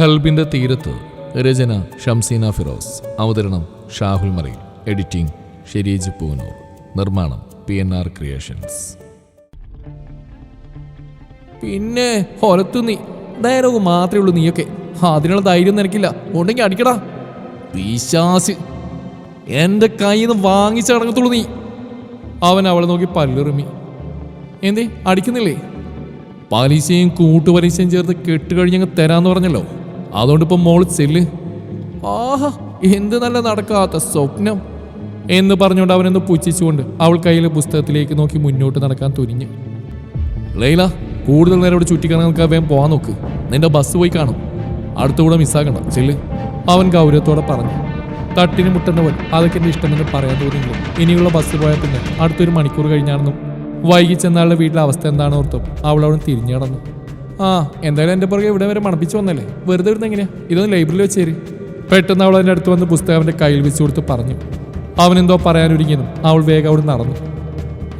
ഖൽബിന്റെ തീരത്ത് രചന ഷംസീന ഫിറോസ് അവതരണം ഷാഹുൽ മറയിൽ എഡിറ്റിംഗ് ഷെരീജ് പൂനൂർ നിർമ്മാണം പി എൻ ആർ ക്രിയേഷൻസ്. പിന്നെ ಹೊರത്തു നീ നേരവും മാത്രമേ ഉള്ളൂ നീയൊക്കെ. അതിനുള്ള ധൈര്യം നിനക്കില്ല. ഉണ്ടെങ്കിൽ അടിക്കടാ. വിശ്വാസ് എന്റെ കയ്യിൽ നിന്ന് വാങ്ങിച്ചടങ്ങത്തുള്ളൂ നീ. അവൻ അവളെ നോക്കി പല്ലുറുമി. എന്തേ അടിക്കുന്നില്ലേ? പലിശയും കൂട്ടുപലിശയും ചേർത്ത് കെട്ടുകഴിഞ്ഞങ്ങ് തരാന്ന് പറഞ്ഞല്ലോ. അതുകൊണ്ട് ഇപ്പം മോൾ ചെല്ല്. ആഹാ എന്ത് നല്ല നടക്കാത്ത സ്വപ്നം. എന്ന് പറഞ്ഞുകൊണ്ട് അവനൊന്ന് പുച്ഛിച്ചുകൊണ്ട് അവൾ കയ്യിലെ പുസ്തകത്തിലേക്ക് നോക്കി മുന്നോട്ട് നടക്കാൻ തുനിഞ്ഞു. ലൈല കൂടുതൽ നേരം ഇവിടെ നിൽക്കാൻ വേഗം പോകാൻ നോക്ക്. നിന്റെ ബസ് പോയി കാണും. അടുത്തുകൂടെ മിസ്സാക്കണം ചെല്ല്. അവൻ ഗൗരവത്തോടെ പറഞ്ഞു. തട്ടിന് മുട്ടുന്നവൻ അതൊക്കെ എന്റെ ഇഷ്ടമെന്ന് പറയാൻ തോന്നിയില്ല. ഇനിയുള്ള ബസ് പോയാൽ പിന്നെ അടുത്തൊരു മണിക്കൂർ കഴിഞ്ഞാണെന്നും വൈകി ചെന്നാളുടെ വീട്ടിലെ അവസ്ഥ എന്താണെന്നോർത്തും അവൾ തിരിഞ്ഞു നടന്നു. ആ എന്തായാലും എന്റെ പുറകെ ഇവിടെ വരെ മണപ്പിച്ച് വന്നല്ലേ? വെറുതെ ഇരുന്ന് എങ്ങനെയാ? ഇതൊന്ന് ലൈബ്രറിയിൽ വെച്ചേര്. പെട്ടെന്ന് അവൾ എന്റെ അടുത്ത് വന്ന് പുസ്തകം അവന്റെ കയ്യിൽ വെച്ച് കൊടുത്ത് പറഞ്ഞു. അവനെന്തോ പറയാനൊരുങ്ങിയതും അവൾ വേഗം അവിടെ നടന്നു.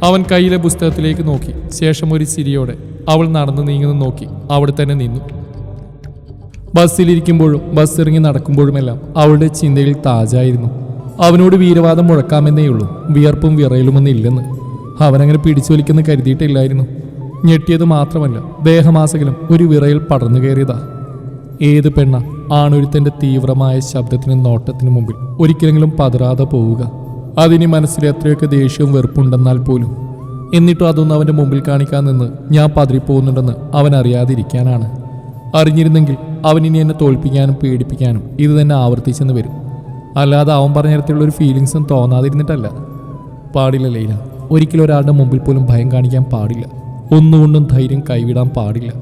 അവൻ കയ്യിലെ പുസ്തകത്തിലേക്ക് നോക്കി. ശേഷം ഒരു ചിരിയോടെ അവൾ നടന്നു നീങ്ങുന്നു നോക്കി. അവിടെ തന്നെ നിന്നു. ബസ്സിലിരിക്കുമ്പോഴും ബസ് ഇറങ്ങി നടക്കുമ്പോഴുമെല്ലാം അവളുടെ ചിന്തയിൽ താജായിരുന്നു. അവനോട് വീരവാദം മുഴക്കാമെന്നേയുള്ളൂ വിയർപ്പും വിറയലുമൊന്നും ഇല്ലെന്ന്. അവനങ്ങനെ പിടിച്ചൊലിക്കെന്ന് കരുതിയിട്ടില്ലായിരുന്നു. ഞെട്ടിയത് മാത്രമല്ല ദേഹമാസകലം ഒരു വിറയിൽ പടർന്നു കയറിയതാ. ഏത് പെണ്ണ ആണൊരുത്തന്റെ തീവ്രമായ ശബ്ദത്തിനും നോട്ടത്തിന് മുമ്പിൽ ഒരിക്കലെങ്കിലും പതറാതെ പോവുക? അതിന് മനസ്സിൽ എത്രയൊക്കെ ദേഷ്യവും വെറുപ്പുണ്ടെന്നാൽ പോലും. എന്നിട്ടും അതൊന്നും അവന്റെ മുമ്പിൽ കാണിക്കാൻ നിന്ന് ഞാൻ പതറിപ്പോകുന്നുണ്ടെന്ന് അവൻ അറിയാതിരിക്കാനാണ്. അറിഞ്ഞിരുന്നെങ്കിൽ അവൻ ഇനി എന്നെ തോൽപ്പിക്കാനും പേടിപ്പിക്കാനും ഇത് തന്നെ ആവർത്തിച്ചെന്ന് വരും. അല്ലാതെ അവൻ പറഞ്ഞ തരത്തിലുള്ള ഒരു ഫീലിങ്സും തോന്നാതിരുന്നിട്ടല്ല. പാടില്ല ലൈല. ഒരിക്കലും ഒരാളുടെ മുമ്പിൽ പോലും ഭയം കാണിക്കാൻ പാടില്ല. ഒന്നുകൊണ്ടും ധൈര്യം കൈവിടാൻ പാടില്ല.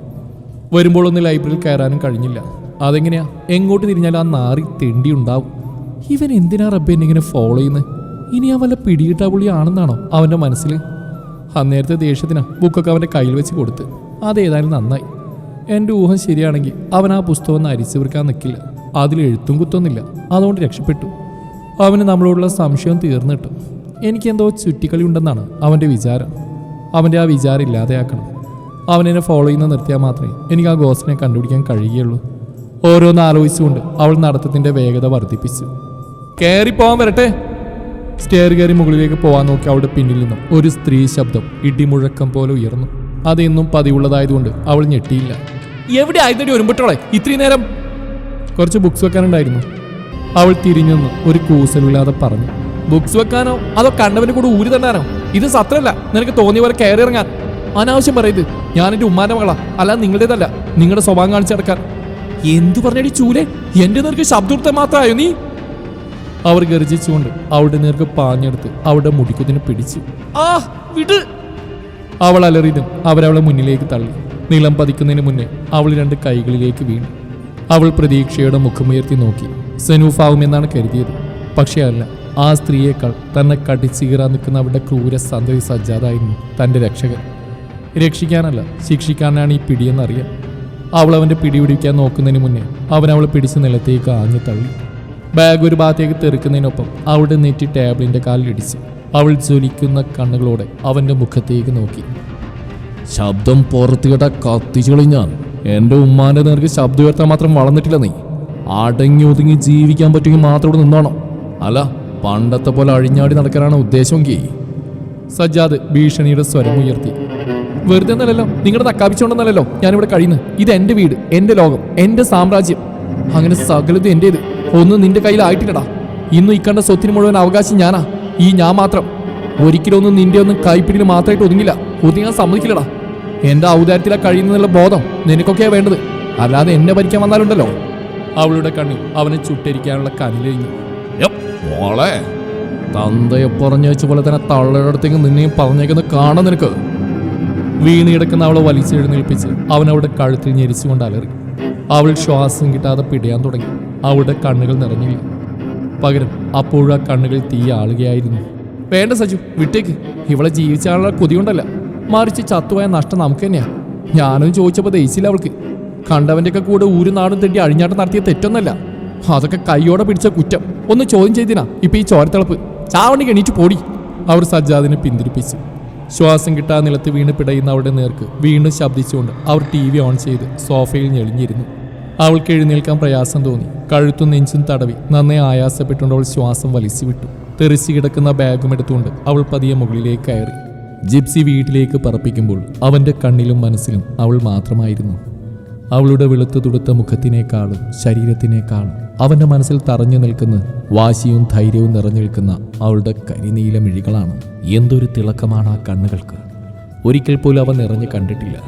വരുമ്പോൾ ഒന്ന് ലൈബ്രറിയിൽ കയറാനും കഴിഞ്ഞില്ല. അതെങ്ങനെയാ? എങ്ങോട്ട് തിരിഞ്ഞാൽ ആ നാറി തെണ്ടി ഉണ്ടാവും. ഇവൻ എന്തിനാ റബ്ബെ എന്നിങ്ങനെ ഫോളോ ചെയ്യുന്നത് ഇനി ആ വല്ല പിടികിട്ടാ പുള്ളിയാണെന്നാണോ അവന്റെ മനസ്സിൽ അന്നേരത്തെ ദേഷ്യത്തിനാ ബുക്കൊക്കെ അവന്റെ കയ്യിൽ വെച്ച് കൊടുത്ത്. അതേതായാലും നന്നായി. എന്റെ ഊഹം ശരിയാണെങ്കിൽ അവൻ ആ പുസ്തകം അരിച്ചു വിൽക്കാൻ നിൽക്കില്ല അതിൽ എഴുത്തും കുത്തൊന്നുമില്ല. അതുകൊണ്ട് രക്ഷപ്പെട്ടു. അവന് നമ്മളോടുള്ള സംശയം തീർന്നിട്ടു. എനിക്കെന്തോ ചുറ്റിക്കളി ഉണ്ടെന്നാണ് അവന്റെ വിചാരം. അവന്റെ ആ വിചാരം ഇല്ലാതെയാക്കണം. അവനെന്നെ ഫോളോ ചെയ്യുന്ന നിർത്തിയാൽ മാത്രമേ എനിക്ക് ആ ഗോസ്റ്റിനെ കണ്ടുപിടിക്കാൻ കഴിയുകയുള്ളൂ. ഓരോന്ന് ആലോചിച്ചുകൊണ്ട് അവൾ നടത്തത്തിന്റെ വേഗത വർദ്ധിപ്പിച്ചു. കയറി പോകാൻ വരട്ടെ. സ്റ്റെയർ കയറി മുകളിലേക്ക് പോകാൻ നോക്കി അവളുടെ പിന്നിൽ നിന്നും ഒരു സ്ത്രീ ശബ്ദം ഇടിമുഴക്കം പോലെ ഉയർന്നു. അതെന്നും പതിവുള്ളതായതുകൊണ്ട് അവൾ ഞെട്ടിയില്ല. എവിടെ ആയതടി ഒരുമ്പിട്ടോളെ? ഇത്രയും നേരം? കുറച്ച് ബുക്സ് വെക്കാനുണ്ടായിരുന്നു. അവൾ തിരിഞ്ഞു ഒരു കൂസലില്ലാതെ പറഞ്ഞു. ബുക്സ് വെക്കാനോ? അതോ കണ്ടവന് കൂടെ ഊരി തന്നാനോ? ഇത് സത്രല്ല നിനക്ക് തോന്നിയ പോലെ കയറി ഇറങ്ങാൻ. അനാവശ്യം പറയത് ഞാൻ എന്റെ ഉമ്മാന്റെ മകളാ. അല്ല നിങ്ങളുടേതല്ല. നിങ്ങളുടെ സ്വഭാവം കാണിച്ചു നടക്കാൻ. എന്തു പറഞ്ഞടി ചൂലെ? എന്റെ നേർക്ക് ശബ്ദത്തെ മാത്രമായോ നീ? അവർ ഗർജിച്ചുകൊണ്ട് അവളുടെ നേർക്ക് പാഞ്ഞെടുത്ത് അവളുടെ മുടിക്കുതിന് പിടിച്ചു. ആ വിട്. അവൾ അലറിയതും അവരവളെ മുന്നിലേക്ക് തള്ളി. നിലം പതിക്കുന്നതിന് മുന്നേ അവൾ രണ്ട് കൈകളിലേക്ക് വീണു. അവൾ പ്രതീക്ഷയുടെ മുഖമുയർത്തി നോക്കി. സെനൂഫാവുമെന്നാണ് കരുതിയത്. പക്ഷേ അല്ല. ആ സ്ത്രീയേക്കാൾ തന്നെ കടിച്ചീറാൻ നിൽക്കുന്ന അവരുടെ ക്രൂര സന്തതി സജ്ജാതായിരുന്നു തന്റെ രക്ഷകൻ. രക്ഷിക്കാനല്ല ശിക്ഷിക്കാനാണ് ഈ പിടിയെന്നറിയാം അവൾ അവന്റെ പിടി പിടിക്കാൻ നോക്കുന്നതിന് മുന്നേ അവൻ അവളെ പിടിച്ച് നിലത്തേക്ക് ആഞ്ഞു തള്ളി. ബാഗ് ഒരു ഭാഗത്തേക്ക് തെറുക്കുന്നതിനൊപ്പം അവളുടെ നെറ്റി ടേബിളിന്റെ കാലിലിടിച്ച് അവൾ ജ്വലിക്കുന്ന കണ്ണുകളോടെ അവന്റെ മുഖത്തേക്ക് നോക്കി. ശബ്ദം പുറത്തുകേട്ട കത്തിച്ചുകളി ഞാൻ. എന്റെ ഉമ്മാന്റെ നേർക്ക് ശബ്ദം ഉയർത്താൻ മാത്രം വളർന്നിട്ടില്ല നീ. അടങ്ങി ഒതുങ്ങി ജീവിക്കാൻ പറ്റുമെങ്കിൽ മാത്രം ഇവിടെ നിന്നോണം. അല്ല പണ്ടത്തെ പോലെ അഴിഞ്ഞാടി നടക്കാനാണ് ഉദ്ദേശമെങ്കിൽ സജ്ജാദ് ഭീഷണിയുടെ സ്വരം ഉയർത്തി. വെറുതെ എന്നല്ലല്ലോ നിങ്ങളുടെ തക്കാപ്പിച്ചുകൊണ്ടെന്നല്ലോ ഞാനിവിടെ കഴിയുന്നത് ഇത് എന്റെ വീട് എന്റെ ലോകം എന്റെ സാമ്രാജ്യം. അങ്ങനെ സകലത് എന്റേത്. ഒന്നും നിന്റെ കയ്യിലായിട്ടില്ലടാ. ഇന്നും ഇക്കണ്ട സ്വത്തിന് മുഴുവൻ അവകാശം ഞാനാ. ഈ ഞാൻ മാത്രം. ഒരിക്കലും ഒന്നും നിന്റെ ഒന്നും കൈപ്പിടിയിൽ മാത്രമായിട്ട് ഒതുങ്ങില്ല. ഒതുങ്ങാൻ സമ്മതിക്കില്ലടാ. എന്റെ ഔദാര്യത്തിലാ കഴിയുന്നതിനുള്ള ബോധം നിനക്കൊക്കെയാ വേണ്ടത്. അല്ലാതെ എന്നെ ഭരിക്കാൻ വന്നാലുണ്ടല്ലോ. അവളുടെ കണ്ണിൽ അവനെ ചുട്ടരിക്കാനുള്ള കനിലെഴിഞ്ഞു മോളെ. തന്തയെ പറഞ്ഞു വെച്ച പോലെ തന്നെ തള്ളയുടെ നിന്നെയും പറഞ്ഞേക്കുന്ന കാണാൻ നിനക്ക്. വീണ് കിടക്കുന്ന അവളെ വലിച്ചെഴുന്നേൽപ്പിച്ച് അവൻ അവളുടെ കഴുത്തിൽ ഞെരിച്ചുകൊണ്ട് അലറി. അവൾ ശ്വാസം കിട്ടാതെ പിടയാൻ തുടങ്ങി. അവളുടെ കണ്ണുകൾ നിറഞ്ഞില്ല. പകരം അപ്പോഴും ആ കണ്ണുകൾ തീ ആളുകയായിരുന്നു. വേണ്ട സജു വിട്ടേക്ക്. ഇവളെ ജീവിച്ചാളുടെ കൊതിയുണ്ടല്ല മറിച്ച് ചത്തുപോയ നഷ്ടം നമുക്ക് തന്നെയാ. ഞാനും ചോദിച്ചപ്പോൾ ദയിച്ചില്ല അവൾക്ക്. കണ്ടവന്റെയൊക്കെ കൂടെ ഊരും നാടും തെണ്ടി അഴിഞ്ഞാട്ടം നടത്തിയ തെറ്റൊന്നല്ല. അതൊക്കെ കൈയോടെ പിടിച്ച കുറ്റം. ഒന്ന് ചോദ്യം ചെയ്തിനാ. ഇപ്പൊ ഈ ചോരത്തിളപ്പ്. ചാവണി കെണീറ്റ് പോടി. അവർ സജ്ജാദിനെ പിന്തിരിപ്പിച്ചു. ശ്വാസം കിട്ടാ നിലത്ത് വീണ് പിടയുന്ന അവരുടെ നേർക്ക് വീണ്ടും ശബ്ദിച്ചുകൊണ്ട് അവർ ടി വി ഓൺ ചെയ്ത് സോഫയിൽ ഞെളിഞ്ഞിരുന്നു. അവൾക്ക് എഴുന്നേൽക്കാൻ പ്രയാസം തോന്നി. കഴുത്തും നെഞ്ചും തടവി നന്നേ ആയാസപ്പെട്ടുകൊണ്ട് അവൾ ശ്വാസം വലിച്ചു വിട്ടു. തെറിച്ചു കിടക്കുന്ന ബാഗും എടുത്തുകൊണ്ട് അവൾ പതിയെ മുകളിലേക്ക് കയറി. ജിപ്സി വീട്ടിലേക്ക് പറപ്പിക്കുമ്പോൾ അവന്റെ കണ്ണിലും മനസ്സിലും അവൾ മാത്രമായിരുന്നു. അവളുടെ വെളുത്തു തുടുത്ത മുഖത്തിനേക്കാളും ശരീരത്തിനേക്കാളും അവന്റെ മനസ്സിൽ തറഞ്ഞു നിൽക്കുന്ന വാശിയും ധൈര്യവും നിറഞ്ഞു നിൽക്കുന്ന അവളുടെ കരിനീല മിഴികളാണ്. എന്തൊരു തിളക്കമാണ് ആ കണ്ണുകൾക്ക്. ഒരിക്കൽ പോലും അവ നിറഞ്ഞു കണ്ടിട്ടില്ല.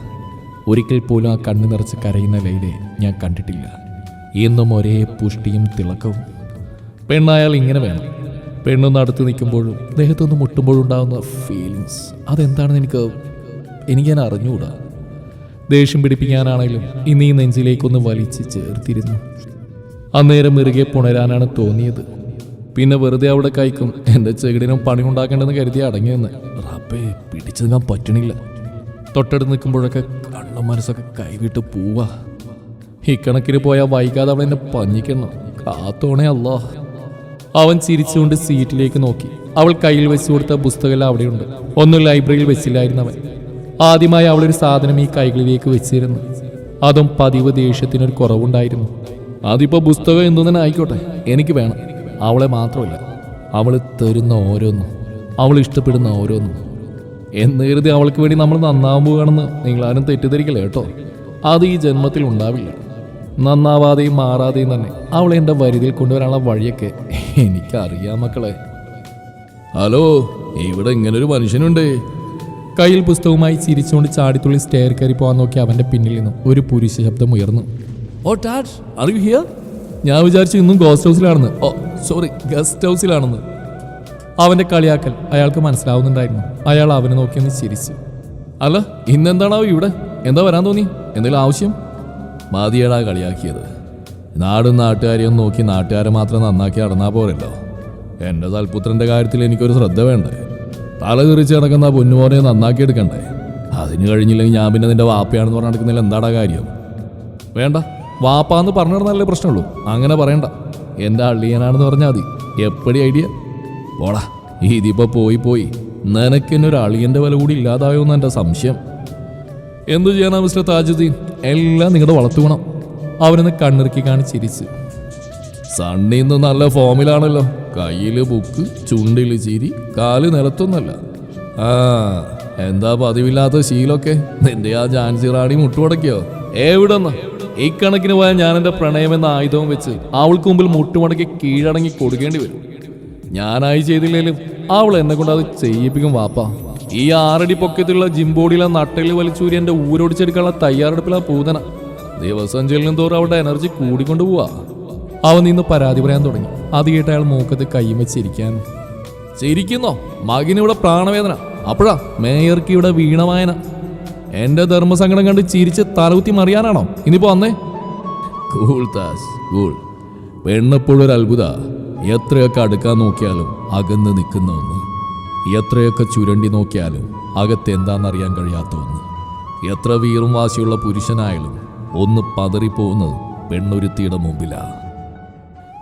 ഒരിക്കൽ പോലും ആ കണ്ണു നിറച്ച് കരയുന്ന ലൈലെ ഞാൻ കണ്ടിട്ടില്ല. എന്നും ഒരേ പുഷ്ടിയും തിളക്കവും. പെണ്ണായാൽ ഇങ്ങനെ വേണം. പെണ്ണൊന്ന് അടുത്ത് നിൽക്കുമ്പോഴും ദേഹത്തൊന്ന് മുട്ടുമ്പോഴും ഉണ്ടാകുന്ന ഫീലിങ്സ് അതെന്താണെന്ന് എനിക്ക് എനിക്ക് ഞാൻ അറിഞ്ഞുകൂടാ. ദേഷ്യം പിടിപ്പിക്കാനാണെങ്കിലും ഇന്ന് ഈ നെഞ്ചിലേക്കൊന്ന് വലിച്ച് ചേർത്തിരുന്നു. അന്നേരം ഇറുകെ പുണരാനാണ് തോന്നിയത്. പിന്നെ വെറുതെ അവിടെ കൈക്കും എന്റെ ചെകിടിനും പണി ഉണ്ടാക്കേണ്ടെന്ന് കരുതി അടങ്ങിയെന്ന്. റാപ്പേ പിടിച്ചു നിൽക്കാൻ പറ്റണില്ല. തൊട്ടടുത്ത് നിൽക്കുമ്പോഴൊക്കെ കണ്ണും മനസ്സൊക്കെ കൈവിട്ട് പോവാ. ഇക്കണക്കിന് പോയാൽ വൈകാതെ അവൾ എന്നെ പഞ്ഞിക്കണം. കാത്തോണേ അല്ലോ അവൻ ചിരിച്ചുകൊണ്ട് സീറ്റിലേക്ക് നോക്കി. അവൾ കയ്യിൽ വെച്ചു കൊടുത്ത പുസ്തകമെല്ലാം അവിടെയുണ്ട്. ഒന്നും ലൈബ്രറിയിൽ വെച്ചില്ലായിരുന്നവൻ. ആദ്യമായി അവളൊരു സാധനം ഈ കൈകളിലേക്ക് വെച്ചിരുന്നു. അതും പതിവ് ദേഷ്യത്തിനൊരു കുറവുണ്ടായിരുന്നു. അതിപ്പോ പുസ്തകം എന്തു തന്നെ ആയിക്കോട്ടെ. എനിക്ക് വേണം. അവളെ മാത്രമല്ല. അവൾ തരുന്ന ഓരോന്നും. അവൾ ഇഷ്ടപ്പെടുന്ന ഓരോന്നും. എന്ന് കരുതി അവൾക്ക് വേണ്ടി നമ്മൾ നന്നാവാൻ പോവുകയാണെന്ന് നിങ്ങളാരും തെറ്റിദ്ധരിക്കില്ല കേട്ടോ? അത് ഈ ജന്മത്തിൽ ഉണ്ടാവില്ല. നന്നാവാതെയും മാറാതെയും തന്നെ അവളെ എന്റെ വരുതിയിൽ കൊണ്ടുവരാനുള്ള വഴിയൊക്കെ എനിക്കറിയാം മക്കളെ. ഹലോ ഇവിടെ ഇങ്ങനൊരു മനുഷ്യനുണ്ട്. കയ്യിൽ പുസ്തകവുമായി ചിരിച്ചുകൊണ്ട് ചാടിത്തുള്ളി സ്റ്റെയർ കയറി പോകാൻ നോക്കി അവന്റെ പിന്നിൽ നിന്നും ഒരു പുരുഷ ശബ്ദം ഉയർന്നു. Oh dad are you here ഞാൻ വിചാരിച്ചു ഇന്നും ഗോസ്റ്റ് ഹൗസിലാണെന്ന് ഓ സോറി ഗസ്റ്റ് ഹൗസിലാണെന്ന് അവന്റെ കളിയാക്കൽ അയാൾക്ക് മനസ്സിലാവുന്നുണ്ടായിരുന്നു. അയാൾ അവനെ നോക്കിയൊന്ന് ചിരിച്ചു. അല്ല ഇന്നെന്താണാവും ഇവിടെ? എന്താ വരാൻ തോന്നി? എന്തെങ്കിലും ആവശ്യം? മതിയടാ കളിയാക്കിയത്. നാടും നാട്ടുകാരെയും നോക്കി നാട്ടുകാരെ മാത്രം നന്നാക്കി നടന്നാ പോരല്ലോ. എന്റെ തൽപുത്രന്റെ കാര്യത്തിൽ എനിക്കൊരു ശ്രദ്ധ വേണ്ടേ? തല തെറിച്ച് കിടക്കുന്ന പൊന്നുമോനെ നന്നാക്കി എടുക്കണ്ടേ? അതിന് കഴിഞ്ഞില്ലെങ്കിൽ ഞാൻ പിന്നെ നിന്റെ വാപ്പയാണെന്ന് പറഞ്ഞ് നടക്കുന്നതിൽ എന്താടാ കാര്യം? വേണ്ട. വാപ്പാന്ന് പറഞ്ഞു നടന്നാലേ പ്രശ്നമുള്ളൂ. അങ്ങനെ പറയണ്ട. എന്റെ അള്ളിയനാണെന്ന് പറഞ്ഞാൽ മതി. എപ്പടി ഐഡിയ? പോടാ. ഇതിപ്പോ പോയി പോയി. നിനക്കെന്നെ ഒരു അളിയന്റെ വില കൂടി ഇല്ലാതായോന്ന് എന്റെ സംശയം. എന്തു ചെയ്യാനാ മിസ്റ്റർ താജുദ്ദീൻ? എല്ലാം നിങ്ങളുടെ വളർത്തുകണം അവനൊന്ന് കണ്ണിറുക്കി കാണി ചിരിച്ചു. സണ്ണി ഇന്ന് നല്ല ഫോമിലാണല്ലോ. കയ്യിൽ ബുക്ക് ചുണ്ടിൽ ചിരി കാൽ നിലത്തൊന്നല്ല ആ എന്താ പതിവില്ലാത്ത ശീലൊക്കെ നിന്റെ ആ ജാൻസി റാണി മുട്ടുമടക്കിയോ എവിടെന്ന് കണക്കിന് പോയാൽ ഞാൻ എന്റെ പ്രണയം എന്ന ആയുധവും വെച്ച് അവൾക്ക് മുമ്പിൽ മുട്ടുമടക്കി കീഴടങ്ങി കൊടുക്കേണ്ടി വരും. ഞാനായി ചെയ്തില്ലേലും അവൾ എന്നെ കൊണ്ട് അത് ചെയ്യിപ്പിക്കും വാപ്പ. ഈ ആറടി പൊക്കത്തിലുള്ള ജിംബോഡിയിലെ നട്ടയിൽ വലിച്ചൂരി എന്റെ ഊരോടിച്ചെടുക്കാനുള്ള തയ്യാറെടുപ്പിലാ പൂതന. ദിവസം ചെല്ലും തോറും അവളുടെ എനർജി കൂടിക്കൊണ്ടു പോവാ അവൻ നിന്ന് പരാതി പറയാൻ തുടങ്ങി. അത് കേട്ട് അയാൾ മൂക്കത്ത് കൈയും വെച്ചിരിക്കാൻ ചിരിക്കുന്നോ? മകനിവിടെ പ്രാണവേദന. അപ്പോഴാ മേയർക്ക് ഇവിടെ വീണവായന എന്റെ ധർമ്മസങ്കടം കണ്ട് ചിരിച്ച് തലകുത്തി മറിയാനാണോ? ഇനിയിപ്പോ വന്നേ. കൂൾ താസ് കൂൾ ഒരു അത്ഭുത. എത്രയൊക്കെ അടുക്കാൻ നോക്കിയാലും അകന്ന് നിൽക്കുന്ന ഒന്ന്. എത്രയൊക്കെ ചുരണ്ടി നോക്കിയാലും അകത്ത് എന്താണെന്നറിയാൻ കഴിയാത്ത ഒന്ന്. എത്ര വീറും വാശിയുള്ള പുരുഷനായാലും ഒന്ന് പതറിപ്പോകുന്നത് പെണ്ണൊരുത്തിയുടെ മുമ്പിലാ.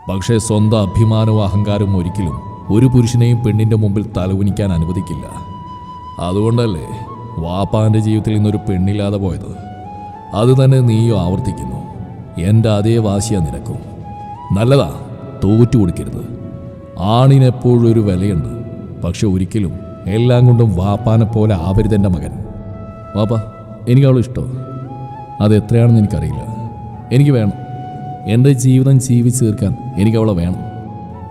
പക്ഷേ സ്വന്തം അഭിമാനവും അഹങ്കാരവും ഒരിക്കലും ഒരു പുരുഷനെയും പെണ്ണിന്റെ മുമ്പിൽ തലകുനിക്കാൻ അനുവദിക്കില്ല. അതുകൊണ്ടല്ലേ വാപ്പാന്റെ ജീവിതത്തിൽ ഇന്നൊരു പെണ്ണില്ലാതെ പോയത്? അത് തന്നെ നീയും ആവർത്തിക്കുന്നു. എന്റെ അതേ വാശിയാ നിനക്കും. നല്ലതാ തോറ്റു കൊടുക്കരുത്. ആണിനെപ്പോഴും ഒരു വിലയുണ്ട്. പക്ഷെ ഒരിക്കലും എല്ലാം കൊണ്ടും വാപ്പാനെ പോലെ ആവരുത് എന്റെ മകൻ. വാപ്പ എനിക്ക് അവളെ അത് എത്രയാണെന്ന് എനിക്കറിയില്ല. എനിക്ക് വേണം. എന്റെ ജീവിതം ജീവിച്ചു തീർക്കാൻ എനിക്ക് അവളെ വേണം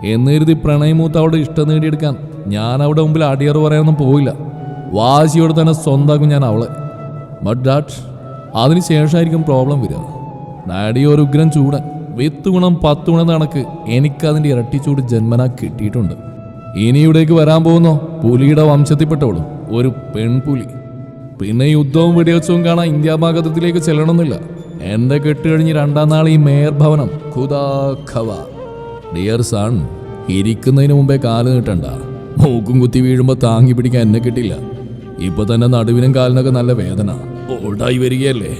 എന്നെഴുതി പ്രണയമൂത്ത് അവളുടെ ഇഷ്ടം നേടിയെടുക്കാൻ ഞാൻ അവിടെ മുമ്പിൽ അടിയർ പറയാനൊന്നും പോയില്ല വാശിയോടെ തന്നെ സ്വന്തമാക്കും ഞാൻ അവളെ. ബട്ട് ദാറ്റ് അതിന് ശേഷമായിരിക്കും പ്രോബ്ലം വരിക. നാടി ഒരു ഉഗ്രം ചൂടൻ വിത്ത് ഗുണം പത്ത് ഗുണം കണക്ക് എനിക്കതിന്റെ ഇരട്ടിച്ചൂട് ജന്മനാ കിട്ടിയിട്ടുണ്ട്. ഇനി ഇവിടേക്ക് വരാൻ പോകുന്നോ പുലിയുടെ വംശത്തിൽപ്പെട്ടവളും ഒരു പെൺപുലി. പിന്നെ യുദ്ധവും വെടിവെച്ചവും കാണാൻ ഇന്ത്യ ഭാഗത്തിലേക്ക് ചെല്ലണമെന്നില്ല. എന്റെ കെട്ടുകഴിഞ്ഞ് രണ്ടാം നാൾ ഈ മേയർ ഭവനം. ഖുദാഖവ ഡിയർ സൺ ഇരിക്കുന്നതിന് മുമ്പേ കാൽ നീട്ടണ്ട. മൂക്കും കുത്തി വീഴുമ്പോൾ താങ്ങി പിടിക്കാൻ എന്നെ കിട്ടില്ല. ഇപ്പൊ തന്നെ നടുവിനും കാലിനൊക്കെ നല്ല വേദന. ഓടായി വരികയല്ലേ?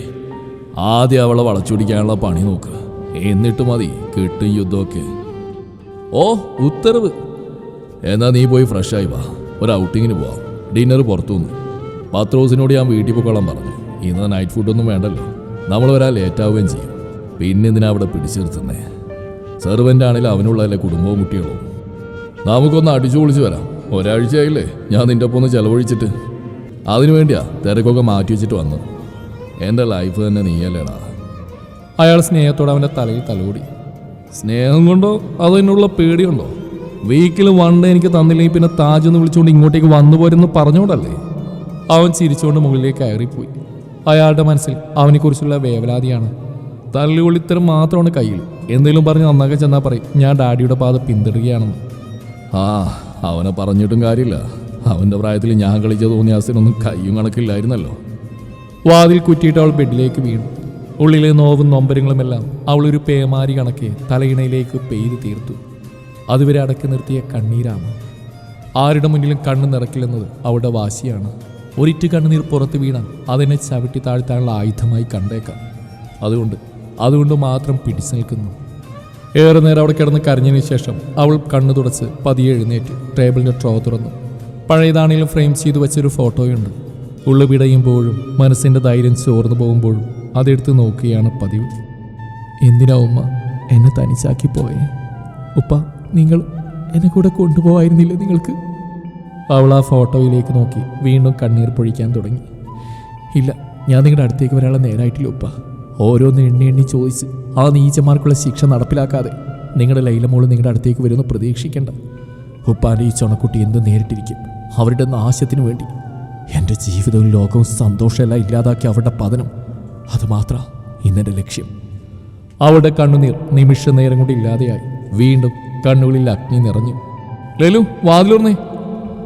ആദ്യം അവളെ വളച്ചുപിടിക്കാനുള്ള പണി നോക്ക്. എന്നിട്ട് മതി കിട്ടും യുദ്ധമൊക്കെ. ഓ ഉത്തരവ്. എന്നാ നീ പോയി ഫ്രഷ് ആയി വാ. ഒരു ഔട്ടിങ്ങിന് പോവാം. ഡിന്നർ പുറത്തുനിന്ന്. പത്ത് റോസിനോട് ഞാൻ വീട്ടിൽ പോയിക്കോളാൻ പറഞ്ഞു. ഇന്ന് നൈറ്റ് ഫുഡൊന്നും വേണ്ടല്ലോ. നമ്മൾ ഒരാൾ ലേറ്റ് ചെയ്യും. പിന്നെ എന്തിനാ അവിടെ പിടിച്ചു നിർത്തുന്നേ? സെർവന്റ് ആണെങ്കിലും അവനുള്ളതല്ലേ കുടുംബവും കുട്ടികളും. നമുക്കൊന്ന് അടിച്ചു പൊളിച്ചു വരാം. ഒരാഴ്ചയായില്ലേ ഞാൻ നിന്റെ ഒപ്പം ഒന്ന് ചെലവഴിച്ചിട്ട്. അതിനു വേണ്ടിയാ തിരക്കൊക്കെ മാറ്റി വെച്ചിട്ട് വന്നു എന്റെ ലൈഫ് തന്നെ നീയല്ലേടാ. അയാൾ സ്നേഹത്തോടെ അവന്റെ തലയിൽ തലോടി. സ്നേഹം കൊണ്ടോ? അതോ എന്നുള്ള പേടിയുണ്ടോ? വീക്കിൽ വൺ ഡേ എനിക്ക് തന്നില്ലെങ്കിൽ പിന്നെ താജ് എന്ന് വിളിച്ചുകൊണ്ട് ഇങ്ങോട്ടേക്ക് വന്നു പോരെന്ന് പറഞ്ഞുകൊണ്ടല്ലേ? അവൻ ചിരിച്ചുകൊണ്ട് മുകളിലേക്ക് കയറിപ്പോയി. അയാളുടെ മനസ്സിൽ അവനെക്കുറിച്ചുള്ള വേവലാതിയാണ്. തല്ലുകൊള്ളിത്തരം മാത്രമാണ് കയ്യിൽ. എന്തെങ്കിലും പറഞ്ഞ് നന്നാക്കി ചെന്നാൽ പറയും ഞാൻ ഡാഡിയുടെ പാത പിന്തുടരുകയാണെന്ന്. ആ അവനെ പറഞ്ഞിട്ടും കാര്യമില്ല. അവന്റെ പ്രായത്തിൽ ഞാൻ കളിച്ച തോന്നിയ അസിനൊന്നും കയ്യും കണക്കില്ലായിരുന്നല്ലോ. വാതിൽ കുറ്റിയിട്ട് അവൾ ബെഡിലേക്ക് വീണു. ഉള്ളിലെ നോവും നൊമ്പരങ്ങളുമെല്ലാം അവൾ ഒരു പേമാരി കണക്കെ തലയിണയിലേക്ക് പെയ്ത് തീർത്തു. അതുവരെ അടക്കി നിർത്തിയ കണ്ണീരാണ്. ആരുടെ മുന്നിലും കണ്ണ് നിറക്കില്ലെന്നത് അവളുടെ വാശിയാണ്. ഒരിറ്റ് കണ്ണുനീർ പുറത്ത് വീണാൽ അതിനെ ചവിട്ടി താഴ്ത്താനുള്ള ആയുധമായി കണ്ടേക്കാം. അതുകൊണ്ട് അതുകൊണ്ട് മാത്രം പിടിച്ചു നിൽക്കുന്നു. ഏറെ നേരം അവിടെ കിടന്ന് കരഞ്ഞതിന് ശേഷം അവൾ കണ്ണു തുടച്ച് പതിയെ എഴുന്നേറ്റ് ടേബിളിന്റെ ട്രോ തുറന്നു. പഴയതാണെങ്കിലും ഫ്രെയിം ചെയ്തു വെച്ചൊരു ഫോട്ടോയുണ്ട്. ഉള്ളു പിടയുമ്പോഴും മനസ്സിന്റെ ധൈര്യം ചോർന്നു പോകുമ്പോഴും അതെടുത്ത് നോക്കുകയാണ് പതിവ്. എന്തിനാ ഉമ്മ എന്നെ തനിച്ചാക്കി പോയേ? ഉപ്പ നിങ്ങൾ എന്നെ കൂടെ കൊണ്ടുപോകായിരുന്നില്ലേ നിങ്ങൾക്ക്? അവൾ ആ ഫോട്ടോയിലേക്ക് നോക്കി. വീണ്ടും കണ്ണീർ പൊഴിക്കാൻ തുടങ്ങി. ഇല്ല ഞാൻ നിങ്ങളുടെ അടുത്തേക്ക് വരാനുള്ള നേരായിട്ടില്ല ഉപ്പ. ഓരോന്ന് എണ്ണി എണ്ണി ചോദിച്ച് ആ നീച്ചന്മാർക്കുള്ള ശിക്ഷ നടപ്പിലാക്കാതെ നിങ്ങളുടെ ലൈലമോൾ നിങ്ങളുടെ അടുത്തേക്ക് വരുമെന്ന് പ്രതീക്ഷിക്കേണ്ട. ഉപ്പാന്റെ ഈ ചുണക്കുട്ടി എന്ത് നേരിട്ടിരിക്കും? അവരുടെ നാശത്തിനു വേണ്ടി. എന്റെ ജീവിതവും ലോകവും സന്തോഷമെല്ലാം ഇല്ലാതാക്കി അവരുടെ പതനം. അതുമാത്ര മാത്രം ഇന്നെന്റെ ലക്ഷ്യം. അവളുടെ കണ്ണുനീർ നിമിഷ നേരം കൊണ്ട് ഇല്ലാതെയായി. വീണ്ടും കണ്ണുകളിൽ അഗ്നി നിറഞ്ഞു. ലലു വാതിലുറന്നേ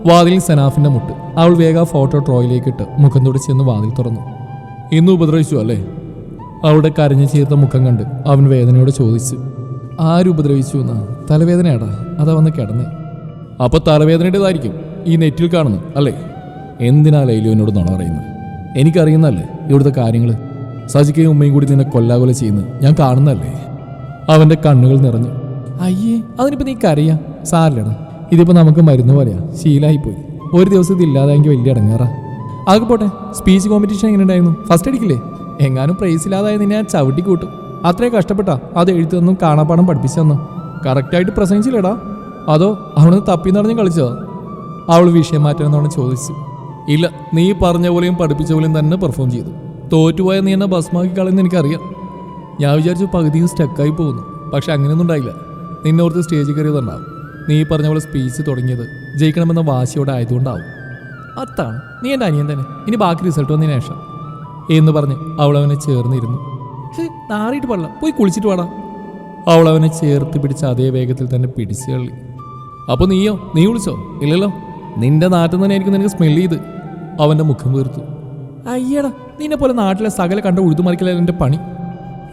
വാതിലിൽ സനാഫിന്റെ മുട്ട്. അവൾ വേഗ ഫോട്ടോ ട്രോയിലേക്ക് ഇട്ട് മുഖം തുടച്ച് ചെന്ന് വാതിൽ തുറന്നു. ഇന്ന് ഉപദ്രവിച്ചു അല്ലേ? അവളുടെ കരഞ്ഞു ചേർത്ത മുഖം കണ്ട് അവൻ വേദനയോട് ചോദിച്ചു. ആര് ഉപദ്രവിച്ചു എന്നാ? തലവേദനയാടാ. അതാ വന്ന് കിടന്നേ. അപ്പൊ തലവേദനയുടേതായിരിക്കും. ഈ നെറ്റിൽ കാണുന്നു അല്ലേ? എന്തിനാ ലൈലു എന്നോട് നുണ പറയുന്നത്? എനിക്കറിയുന്നല്ലേ ഇവിടുത്തെ കാര്യങ്ങൾ? സജിക്കയും ഉമ്മയും കൂടി നിന്നെ കൊല്ലാകൊല ചെയ്യുന്നത് ഞാൻ കാണുന്നല്ലേ അവന്റെ കണ്ണുകൾ നിറഞ്ഞു. അയ്യേ അതിനിപ്പോ നീ കരയാ? സാരില്ലടാ. ഇതിപ്പോ നമുക്ക് മരുന്ന് പോലെയാ. ശീലായിപ്പോയി. ഒരു ദിവസം ഇതില്ലാതായെങ്കിൽ വലിയ അടങ്ങാറാ ആകെ പോട്ടെ സ്പീച്ച് കോമ്പറ്റീഷൻ എങ്ങനെ ഉണ്ടായിരുന്നു? ഫസ്റ്റ് അടിക്കില്ലേ? എങ്ങാനും പ്രൈസ് ഇല്ലാതായ നിന്നെ ഞാൻ ചവിട്ടി കൂട്ടും. അത്രയും കഷ്ടപ്പെട്ടാ അത് എഴുത്തൊന്നും കാണാപ്പാടം പഠിപ്പിച്ചു തന്നു. കറക്റ്റായിട്ട് പ്രസംഗിച്ചില്ലേടാ? അതോ അവിടുന്ന് തപ്പി നിറഞ്ഞ് കളിച്ചോ അവൾ വിഷയം മാറ്റണമെന്നാണ് ചോദിച്ചു ഇല്ല നീ പറഞ്ഞ പോലെയും പഠിപ്പിച്ച പോലെയും തന്നെ പെർഫോം ചെയ്തു. തോറ്റുപോയ നീ എന്നെ ഭസ്മാക്കി കളയുന്ന എനിക്കറിയാം. ഞാൻ വിചാരിച്ചു പകുതിയും സ്റ്റക്കായി പോകുന്നു. പക്ഷെ അങ്ങനെയൊന്നും ഉണ്ടായില്ല. നിന്നോർത്ത് സ്റ്റേജിൽ കയറിയതുണ്ടാവും. നീ പറഞ്ഞ പോലെ സ്പീച്ച് തുടങ്ങിയത് ജയിക്കണമെന്ന വാശിയോടെ ആയതുകൊണ്ടാവും. അത്താണ്. നീ എന്റെ അനിയൻ തന്നെ. ഇനി ബാക്കി റിസൾട്ട് വന്നതിന് ശേഷം. എന്ന് പറഞ്ഞ് അവളവനെ ചേർന്നിരുന്നു. "ഹേ, നാറിയിട്ട് പാടില്ല. പോയി കുളിച്ചിട്ട് പാടാ അവൾ അവനെ ചേർത്ത് പിടിച്ച അതേ വേഗത്തിൽ തന്നെ പിടിച്ചു തള്ളി. അപ്പോൾ നീയോ? നീ വിളിച്ചോ ഇല്ലല്ലോ. നിന്റെ നാട്ടിൽ തന്നെ ആയിരിക്കും നിനക്ക് സ്മെൽ ചെയ്ത്. അവന്റെ മുഖം വീർത്തു. അയ്യടാ നിന്നെ പോലെ നാട്ടിലെ സകല കണ്ട ഉഴുതുമറിക്കലെന്റെ പണി.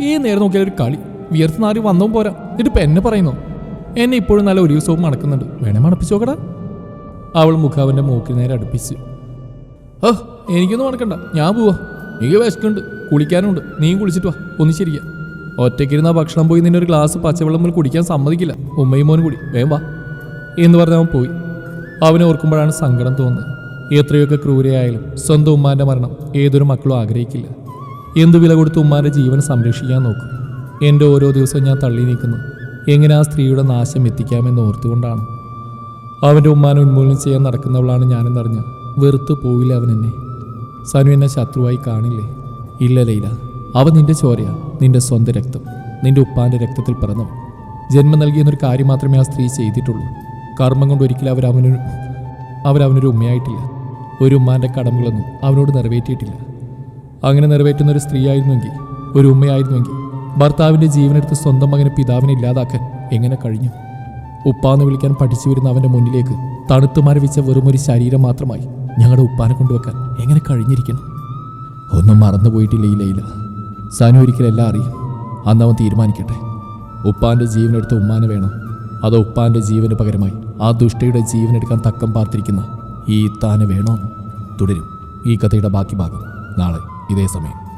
ഈ നേരം നോക്കിയാൽ ഒരു കളി. വിയർത്ത് നാറി വന്നോ പോരാ. എന്നിട്ട് എന്നെ പറയുന്നു? എന്നെ ഇപ്പോഴും നല്ല ഒരു ദിവസവും മണക്കുന്നുണ്ട്. വേണേ മണപ്പിച്ചു നോക്കടാ. അവൾ മുഖാവിന്റെ മൂക്കിൽ നേരെ അടുപ്പിച്ചു. ഓ എനിക്കൊന്നും മണക്കണ്ട. ഞാൻ പോവാ. എനിക്ക് വിശക്കുണ്ട് കുളിക്കാനുണ്ട്. നീ കുളിച്ചിട്ട് വാ. ഒന്ന് ശരിയാ ഒറ്റയ്ക്കിരുന്ന ഭക്ഷണം പോയി നിന്നെ ഒരു ഗ്ലാസ് പച്ചവെള്ളം പോലും കുടിക്കാൻ സമ്മതിക്കില്ല. ഉമ്മയും മോനും കൂടി. വേം വാ. എന്ന് പറഞ്ഞ് അവൻ പോയി. അവനെ ഓർക്കുമ്പോഴാണ് സങ്കടം തോന്നുന്നത്. എത്രയൊക്കെ ക്രൂരയായാലും സ്വന്തം ഉമ്മാന്റെ മരണം ഏതൊരു മക്കളും ആഗ്രഹിക്കില്ല. എന്തു വില കൊടുത്ത് ഉമ്മാന്റെ ജീവൻ സംരക്ഷിക്കാൻ നോക്കും. എന്റെ ഓരോ ദിവസവും ഞാൻ തള്ളി നീക്കുന്നു എങ്ങനെ ആ സ്ത്രീയുടെ നാശം എത്തിക്കാമെന്ന് ഓർത്തുകൊണ്ടാണ്. അവന്റെ ഉമ്മാനെ ഉന്മൂലനം ചെയ്യാൻ നടക്കുന്നവളാണ് ഞാനെന്നറിഞ്ഞ വെറുത്തു പോവില്ല അവൻ എന്നെ? സനു എന്നെ ശത്രുവായി കാണില്ലേ? ഇല്ല ലൈല അവൻ നിന്റെ ചോരയാ നിന്റെ സ്വന്തം രക്തം നിന്റെ ഉപ്പാന്റെ രക്തത്തിൽ പിറന്നവൻ. ജന്മം നൽകിയെന്നൊരു കാര്യം മാത്രമേ ആ സ്ത്രീ ചെയ്തിട്ടുള്ളൂ. കർമ്മം കൊണ്ട് ഒരിക്കലും അവരവനൊരു അവരവനൊരു ഉമ്മയായിട്ടില്ല. ഒരു ഉമ്മാന്റെ കടമകളൊന്നും അവനോട് നിറവേറ്റിയിട്ടില്ല. അങ്ങനെ നിറവേറ്റുന്ന ഒരു സ്ത്രീയായിരുന്നുവെങ്കിൽ ഒരു ഉമ്മയായിരുന്നുവെങ്കിൽ ഭർത്താവിന്റെ ജീവനെടുത്ത് സ്വന്തം മകനെ പിതാവിനെ ഇല്ലാതാക്കാൻ എങ്ങനെ കഴിഞ്ഞു? ഉപ്പാന്ന് വിളിക്കാൻ പഠിച്ചു വരുന്ന അവന്റെ മുന്നിലേക്ക് തണുത്തു മരവിച്ച വെറുമൊരു ശരീരം മാത്രമായി ഞങ്ങളുടെ ഉപ്പാനെ കൊണ്ടുവെക്കാൻ എങ്ങനെ കഴിഞ്ഞിരിക്കണം ഒന്നും മറന്നുപോയിട്ടില്ല ഈ ലൈല? സനു ഒരിക്കലെല്ലാം അറിയും. അന്ന് അവൻ തീരുമാനിക്കട്ടെ. ഉപ്പാന്റെ ജീവനെടുത്ത് ഉമ്മാനെ വേണം. അതോ ഉപ്പാന്റെ ജീവന് പകരമായി ആ ദുഷ്ടയുടെ ജീവനെടുക്കാൻ തക്കം പാർത്തിരിക്കുന്ന ഈ താനെ വേണോ തുടരും ഈ കഥയുടെ ബാക്കി ഭാഗം നാളെ ഇതേ സമയം.